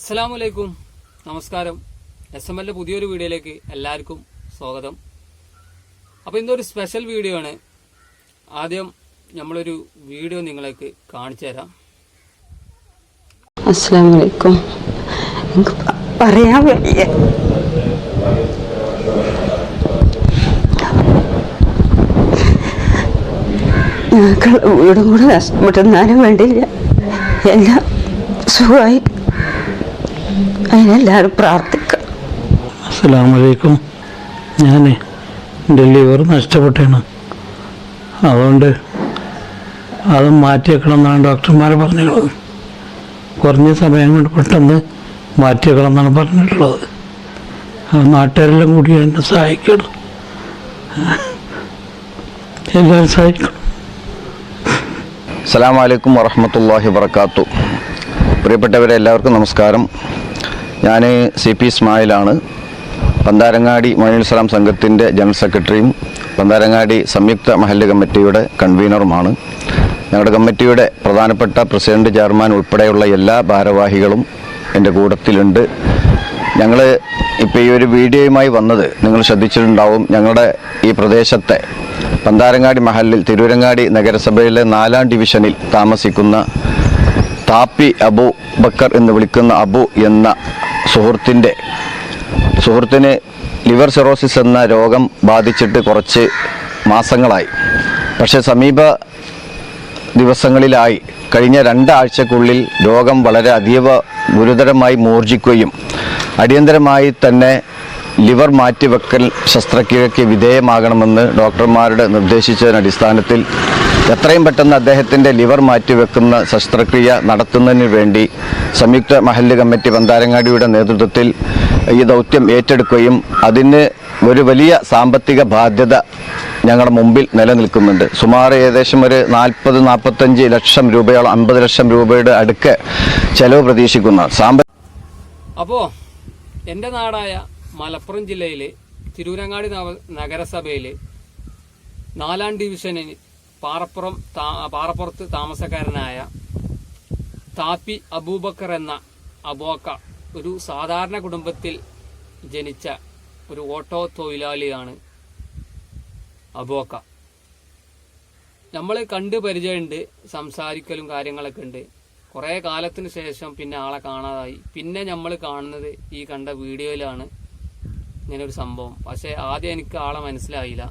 അസ്സലാമു വലൈക്കും നമസ്കാരം എസ് എം എല്ലിന്റെ പുതിയൊരു വീഡിയോയിലേക്ക് എല്ലാവർക്കും സ്വാഗതം. അപ്പോൾ ഇന്നൊരു സ്പെഷ്യൽ വീഡിയോ ആണ്. ആദ്യം നമ്മളൊരു വീഡിയോ നിങ്ങൾക്ക് കാണിച്ചു തരാം. അസ്സാം പറയാൻ വയ്യ. വീടും കൂടെ നഷ്ടപ്പെട്ടെന്നാലും വേണ്ടിയില്ല. എല്ലാം സുഖമായി അതിനെല്ലാവരും പ്രാർത്ഥിക്കാം. അസ്സലാമലൈക്കും. ഞാൻ എന്റെ ലിവർ നഷ്ടപ്പെട്ടാണ്. അതുകൊണ്ട് അത് മാറ്റിയേക്കണം എന്നാണ് ഡോക്ടർമാർ പറഞ്ഞിട്ടുള്ളത്. കുറഞ്ഞ സമയം കൊണ്ട് പെട്ടെന്ന് മാറ്റിയേക്കണം എന്നാണ് പറഞ്ഞിട്ടുള്ളത്. ആ നാട്ടുകാരെല്ലാം കൂടി എന്നെ സഹായിക്കണം. എല്ലാവരും സഹായിക്കണം. അസ്സാം വലൈക്കും വറഹമത്തല്ലാഹി വർക്കാത്തു പ്രിയപ്പെട്ടവരെ എല്ലാവർക്കും നമസ്കാരം. ഞാൻ സി പി ഇസ്മായിലാണ്. പന്താരങ്ങാടി മൊയ്നുൽ സലാം സംഘത്തിന്റെ ജനറൽ സെക്രട്ടറിയും പന്താരങ്ങാടി സംയുക്ത മഹല്ല് കമ്മിറ്റിയുടെ കൺവീനറുമാണ്. ഞങ്ങളുടെ കമ്മിറ്റിയുടെ പ്രധാനപ്പെട്ട പ്രസിഡന്റ് ചെയർമാൻ ഉൾപ്പെടെയുള്ള എല്ലാ ഭാരവാഹികളും എന്റെ കൂട്ടത്തിലുണ്ട് ഞങ്ങൾ ഇപ്പോൾ ഈ ഒരു വീഡിയോയുമായി വന്നത് നിങ്ങൾ ശ്രദ്ധിച്ചിട്ടുണ്ടാവും. ഞങ്ങളുടെ ഈ പ്രദേശത്തെ പന്താരങ്ങാടി മഹലിൽ തിരൂരങ്ങാടി നഗരസഭയിലെ നാലാം ഡിവിഷനിൽ താമസിക്കുന്ന താപ്പി അബു ബക്കർ എന്ന് വിളിക്കുന്ന അബു എന്ന സുഹൃത്തിന്റെ സുഹൃത്തിന് ലിവർ സിറോസിസ് എന്ന രോഗം ബാധിച്ചിട്ട് കുറച്ച് മാസങ്ങളായി. പക്ഷേ സമീപ ദിവസങ്ങളിലായി. കഴിഞ്ഞ രണ്ടാഴ്ചക്കുള്ളിൽ രോഗം വളരെ അതീവ ഗുരുതരമായി മൂർജിക്കുകയും അടിയന്തരമായി തന്നെ ലിവർ മാറ്റിവെക്കൽ ശസ്ത്രക്രിയയ്ക്ക് വിധേയമാകണമെന്ന് ഡോക്ടർമാരുടെ നിർദ്ദേശിച്ചതിന് അടിസ്ഥാനത്തിൽ എത്രയും പെട്ടെന്ന് അദ്ദേഹത്തിന്റെ ലിവർ മാറ്റിവെക്കുന്ന ശസ്ത്രക്രിയ നടത്തുന്നതിന് വേണ്ടി സംയുക്ത മഹല്ല് കമ്മിറ്റി പന്താരങ്ങാടിയുടെ നേതൃത്വത്തിൽ ഈ ദൗത്യം ഏറ്റെടുക്കുകയും അതിന് ഒരു വലിയ സാമ്പത്തിക ബാധ്യത ഞങ്ങളുടെ മുമ്പിൽ നിലനിൽക്കുന്നുണ്ട്. സുമാർ ഏകദേശം ഒരു നാൽപ്പത് നാൽപ്പത്തഞ്ച് ലക്ഷം രൂപയോളം അമ്പത് ലക്ഷം രൂപയുടെ അടുക്ക് ചെലവ് പ്രതീക്ഷിക്കുന്ന. സാമ്പ അപ്പോൾ എന്റെ നാടായ മലപ്പുറം ജില്ലയിലെ തിരൂരങ്ങാടി നഗരസഭയിലെ നാലാം ഡിവിഷനിൽ പാറപ്പുറം പാറപ്പുറത്ത് താമസക്കാരനായ താപ്പി അബൂബക്കർ എന്ന അബോക്ക ഒരു സാധാരണ കുടുംബത്തിൽ ജനിച്ച ഒരു ഓട്ടോ തൊഴിലാളിയാണ് അബോക്ക നമ്മൾ കണ്ട് പരിചയമുണ്ട് സംസാരിക്കലും കാര്യങ്ങളൊക്കെ ഉണ്ട്. കുറേ കാലത്തിന് ശേഷം പിന്നെ ആളെ കാണാതായി. പിന്നെ നമ്മൾ കാണുന്നത് ഈ കണ്ട വീഡിയോയിലാണ്. ഇങ്ങനെ ഒരു സംഭവം. പക്ഷേ ആദ്യം എനിക്ക് ആളെ മനസ്സിലായില്ല.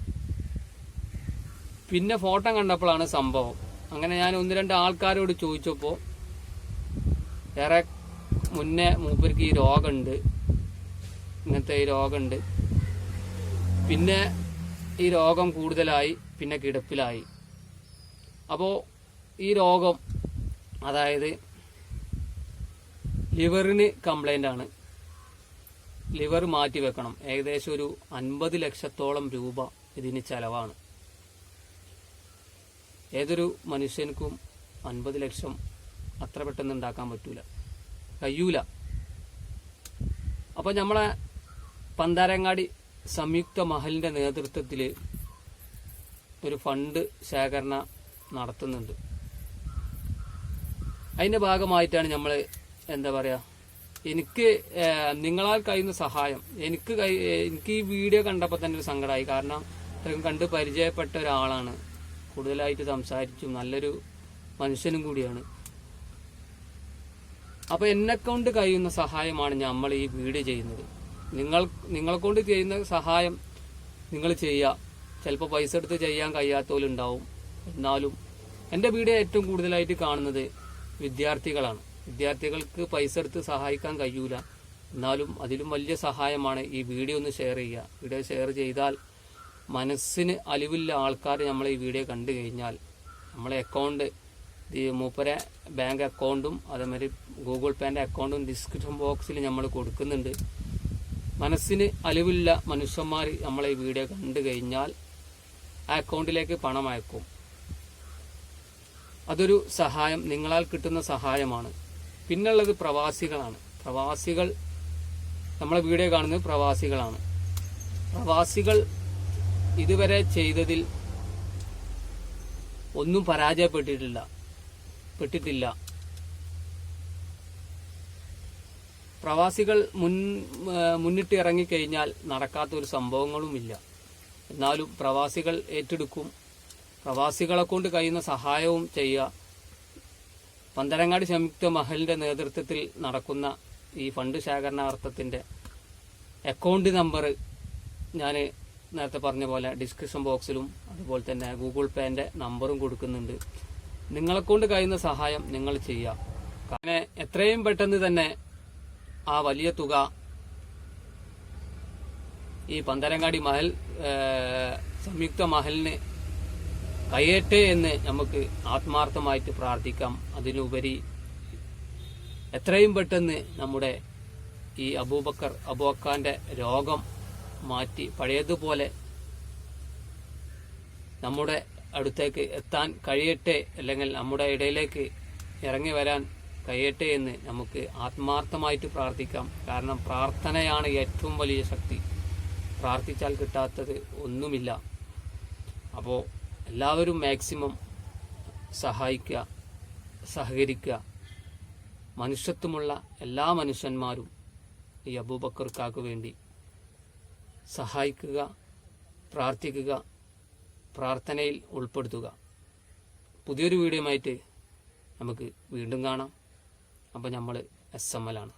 പിന്നെ ഫോട്ടോ കണ്ടപ്പോഴാണ് സംഭവം. അങ്ങനെ ഞാൻ ഒന്ന് രണ്ട് ആൾക്കാരോട് ചോദിച്ചപ്പോൾ ഏറെ മുന്നേ മൂപ്പർക്ക് ഈ രോഗമുണ്ട്. ഇങ്ങനത്തെ ഈ രോഗമുണ്ട്. പിന്നെ ഈ രോഗം കൂടുതലായി പിന്നെ കിടപ്പിലായി. അപ്പോൾ ഈ രോഗം അതായത് ലിവറിന് കംപ്ലൈന്റ് ആണ്. ലിവർ മാറ്റി വെക്കണം. ഏകദേശം ഒരു അൻപത് ലക്ഷത്തോളം രൂപ ഇതിന് ചെലവാണ്. ഏതൊരു മനുഷ്യർക്കും അൻപത് ലക്ഷം അത്ര പെട്ടെന്ന് ഉണ്ടാക്കാൻ പറ്റൂല. കഴിയൂല. അപ്പോൾ നമ്മളെ പന്താരങ്ങാടി സംയുക്ത മഹലിന്റെ നേതൃത്വത്തിൽ ഒരു ഫണ്ട് ശേഖരണ നടത്തുന്നുണ്ട്. അതിന്റെ ഭാഗമായിട്ടാണ് നമ്മൾ എന്താ പറയാ എനിക്ക് നിങ്ങളാൽ കഴിയുന്ന സഹായം. എനിക്ക് എനിക്ക് ഈ വീഡിയോ കണ്ടപ്പോൾ തന്നെ ഒരു സങ്കടമായി കാരണം ഇത്രയും കണ്ട് പരിചയപ്പെട്ട ഒരാളാണ്. കൂടുതലായിട്ട് സംസാരിച്ചും നല്ലൊരു മനുഷ്യനും കൂടിയാണ്. അപ്പൊ എന്നെ കൊണ്ട് കഴിയുന്ന സഹായമാണ് നമ്മൾ ഈ വീഡിയോ ചെയ്യുന്നത്. നിങ്ങൾ നിങ്ങളെ കൊണ്ട് ചെയ്യുന്ന സഹായം നിങ്ങൾ ചെയ്യുക. ചിലപ്പോൾ പൈസ എടുത്ത് ചെയ്യാൻ കഴിയാത്തവരുണ്ടാവും. എന്നാലും എന്റെ വീഡിയോ ഏറ്റവും കൂടുതലായിട്ട് കാണുന്നത് വിദ്യാർത്ഥികളാണ്. വിദ്യാർത്ഥികൾക്ക് പൈസ എടുത്ത് സഹായിക്കാൻ കഴിയൂല. എന്നാലും അതിലും വലിയ സഹായമാണ് ഈ വീഡിയോ ഒന്ന് ഷെയർ ചെയ്യുക. വീഡിയോ ഷെയർ ചെയ്താൽ മനസ്സിന് അലിവില്ല ആൾക്കാർ നമ്മൾ ഈ വീഡിയോ കണ്ടു കഴിഞ്ഞാൽ. നമ്മളെ അക്കൗണ്ട് ഈ മൂപ്പരെ ബാങ്ക് അക്കൗണ്ടും അതേമാതിരി ഗൂഗിൾ പേന്റെ അക്കൗണ്ടും ഡിസ്ക്രിപ്ഷൻ ബോക്സിൽ നമ്മൾ കൊടുക്കുന്നുണ്ട്. മനസ്സിന് അലിവില്ല മനുഷ്യന്മാർ നമ്മളെ ഈ വീഡിയോ കണ്ടു കഴിഞ്ഞാൽ ആ അക്കൗണ്ടിലേക്ക് പണം അയക്കും. അതൊരു സഹായം നിങ്ങളാൽ കിട്ടുന്ന സഹായമാണ്. പിന്നുള്ളത് പ്രവാസികളാണ്. പ്രവാസികൾ നമ്മളെ വീഡിയോ കാണുന്നത് പ്രവാസികളാണ്. പ്രവാസികൾ ഇതുവരെ ചെയ്തതിൽ ഒന്നും പരാജയപ്പെട്ടിട്ടില്ല. പെട്ടിട്ടില്ല. പ്രവാസികൾ മുൻ മുന്നിട്ട് ഇറങ്ങിക്കഴിഞ്ഞാൽ നടക്കാത്ത ഒരു സംഭവങ്ങളുമില്ല. എന്നാലും പ്രവാസികൾ ഏറ്റെടുക്കും. പ്രവാസികളെ കൊണ്ട് കഴിയുന്ന സഹായവും ചെയ്യുക. പന്തരങ്ങാടി സംയുക്ത മഹലിന്റെ നേതൃത്വത്തിൽ നടക്കുന്ന ഈ ഫണ്ട് ശേഖരണാർത്ഥത്തിന്റെ അക്കൗണ്ട് നമ്പർ ഞാൻ നേരത്തെ പറഞ്ഞ പോലെ ഡിസ്ക്രിപ്ഷൻ ബോക്സിലും അതുപോലെ തന്നെ ഗൂഗിൾ പേന്റെ നമ്പറും കൊടുക്കുന്നുണ്ട്. നിങ്ങളെ കൊണ്ട് കഴിയുന്ന സഹായം നിങ്ങൾ ചെയ്യുക. അങ്ങനെ എത്രയും പെട്ടെന്ന് തന്നെ ആ വലിയ തുക ഈ പന്തരങ്ങാടി മഹൽ സംയുക്ത മഹലിന് കയ്യേട്ടെ എന്ന് നമുക്ക് ആത്മാർത്ഥമായിട്ട് പ്രാർത്ഥിക്കാം. അതിനുപരി എത്രയും പെട്ടെന്ന് നമ്മുടെ ഈ അബൂബക്കർ അബൂബക്കാന്റെ രോഗം മാറ്റി പഴയതുപോലെ നമ്മുടെ അടുത്തേക്ക് എത്താൻ കഴിയട്ടെ അല്ലെങ്കിൽ നമ്മുടെ ഇടയിലേക്ക് ഇറങ്ങി വരാൻ കഴിയട്ടെ എന്ന് നമുക്ക് ആത്മാർത്ഥമായിട്ട് പ്രാർത്ഥിക്കാം. കാരണം പ്രാർത്ഥനയാണ് ഏറ്റവും വലിയ ശക്തി. പ്രാർത്ഥിച്ചാൽ കിട്ടാത്തത് ഒന്നുമില്ല. അപ്പോൾ എല്ലാവരും മാക്സിമം സഹായിക്കുക സഹകരിക്കുക. മനുഷ്യത്വമുള്ള എല്ലാ മനുഷ്യന്മാരും ഈ അബൂബക്കർക്കാക്ക് വേണ്ടി സഹായിക്കുക പ്രാർത്ഥിക്കുക പ്രാർത്ഥനയിൽ ഉൾപ്പെടുത്തുക. പുതിയൊരു വീഡിയോയുമായിട്ട് നമുക്ക് വീണ്ടും കാണാം. അപ്പോൾ നമ്മൾ എസ് എം എൽ ആണ്.